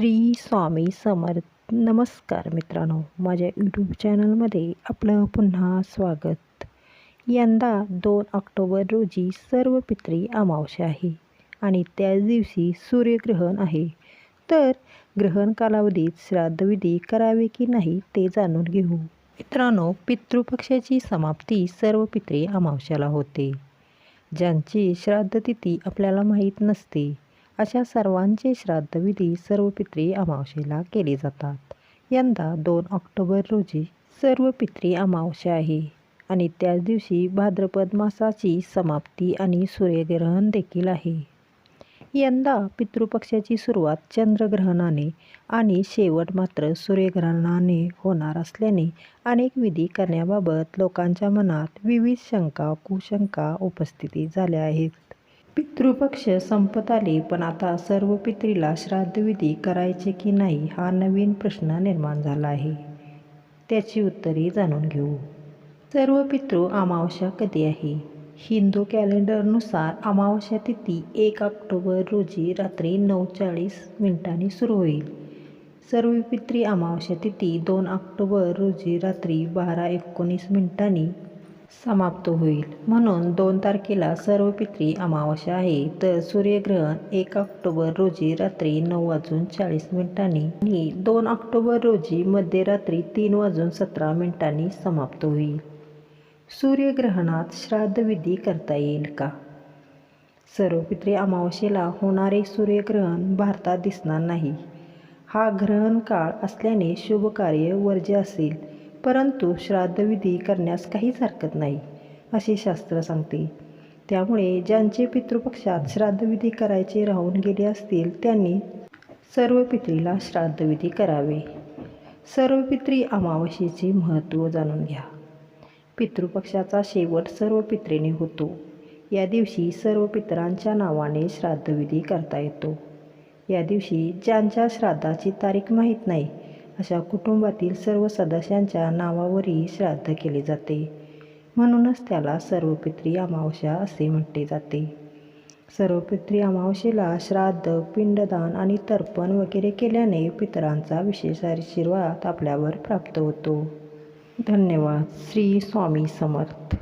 श्री स्वामी समर्थ. नमस्कार मित्रांनो माझ्या यूट्यूब चॅनलमध्ये आपलं पुन्हा स्वागत. यंदा दोन ऑक्टोबर रोजी सर्व पित्री अमावस्या आहे आणि त्याच दिवशी सूर्यग्रहण आहे. तर ग्रहण कालावधीत श्राद्धविधी करावे की नाही ते जाणून घेऊ. मित्रांनो पितृपक्षाची समाप्ती सर्व पित्री अमावस्याला होते. ज्यांची श्राद्धतिथी आपल्याला माहीत नसते अशा सर्वांचे श्राद्धविधी सर्व पित्री अमावशेला केले जातात. यंदा दोन ऑक्टोबर रोजी सर्व पित्री अमावस्या आहे आणि त्याच दिवशी भाद्रपद मासाची समाप्ती आणि सूर्यग्रहण देखील आहे. यंदा पितृपक्षाची सुरुवात चंद्रग्रहणाने आणि शेवट मात्र सूर्यग्रहणाने होणार असल्याने अनेक विधी करण्याबाबत लोकांच्या मनात विविध शंका कुशंका उपस्थिती झाल्या आहेत. पितृपक्ष संपत आले पण आता सर्व पित्रीला श्राद्धविधी करायचे की नाही हा नवीन प्रश्न निर्माण झाला आहे. त्याची उत्तरे जाणून घेऊ. सर्व पितृ अमावस्या कधी आहे? हिंदू कॅलेंडरनुसार अमावस्या तिथी एक ऑक्टोबर रोजी रात्री नऊ चाळीस मिनिटांनी सुरू होईल. सर्व पित्री अमावस्या तिथी दोन ऑक्टोबर रोजी रात्री बारा एकोणीस मिनिटांनी समाप्त होईल. म्हणून दोन तारखेला सर्व पित्री अमावस्या आहे. तर सूर्यग्रहण एक ऑक्टोबर रोजी रात्री नऊ वाजून चाळीस मिनिटांनी आणि दोन ऑक्टोबर रोजी मध्यरात्री तीन वाजून सतरा मिनिटांनी समाप्त होईल. सूर्यग्रहणात श्राद्धविधी करता येईल का? सर्व पित्री अमावस्येला होणारे सूर्यग्रहण भारतात दिसणार नाही. हा ग्रहण काळ असल्याने शुभ कार्य वर्ज्य असेल. परंतु श्राद्धविधी करण्यास काहीच हरकत नाही असे शास्त्र सांगते. त्यामुळे ज्यांचे पितृपक्षात श्राद्धविधी करायचे राहून गेले असतील त्यांनी सर्व पित्रीला श्राद्धविधी करावे. सर्व पित्री अमावस्येचे महत्त्व जाणून घ्या. पितृपक्षाचा शेवट सर्व पित्रेने होतो. या दिवशी सर्व पितरांच्या नावाने श्राद्धविधी करता येतो. या दिवशी ज्यांच्या श्राद्धाची तारीख माहीत नाही अशा कुटुंबातील सर्व सदस्यांच्या नावावरही श्राद्ध केले जाते. म्हणूनच त्याला सर्वपित्री अमावस्या असे म्हटले जाते. सर्वपित्री अमावस्येला श्राद्ध पिंडदान आणि तर्पण वगैरे केल्याने पितरांचा विशेष आशीर्वाद आपल्यावर प्राप्त होतो. धन्यवाद. श्री स्वामी समर्थ.